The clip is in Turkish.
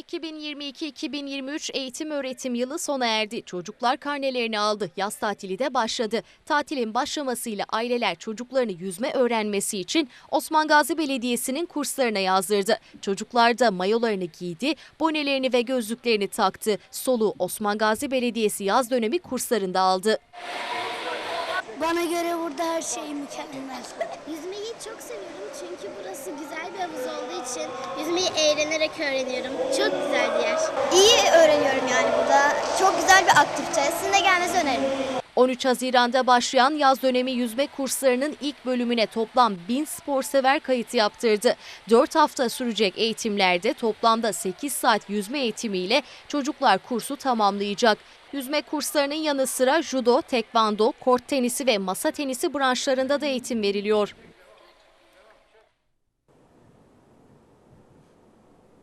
2022-2023 eğitim öğretim yılı sona erdi. Çocuklar karnelerini aldı. Yaz tatili de başladı. Tatilin başlamasıyla aileler çocuklarını yüzme öğrenmesi için Osman Gazi Belediyesi'nin kurslarına yazdırdı. Çocuklar da mayolarını giydi, bonelerini ve gözlüklerini taktı. Soluğu Osman Gazi Belediyesi yaz dönemi kurslarında aldı. Bana göre burada her şey mükemmel. Yüzmeyi çok burası güzel bir havuz olduğu için yüzmeyi eğlenerek öğreniyorum. Çok güzel bir yer. İyi öğreniyorum yani burada. Çok güzel bir aktivite. Sizin de gelmenizi öneririm. 13 Haziran'da başlayan yaz dönemi yüzme kurslarının ilk bölümüne toplam 1000 sporsever kayıt yaptırdı. 4 hafta sürecek eğitimlerde toplamda 8 saat yüzme eğitimiyle çocuklar kursu tamamlayacak. Yüzme kurslarının yanı sıra judo, tekvando, kort tenisi ve masa tenisi branşlarında da eğitim veriliyor.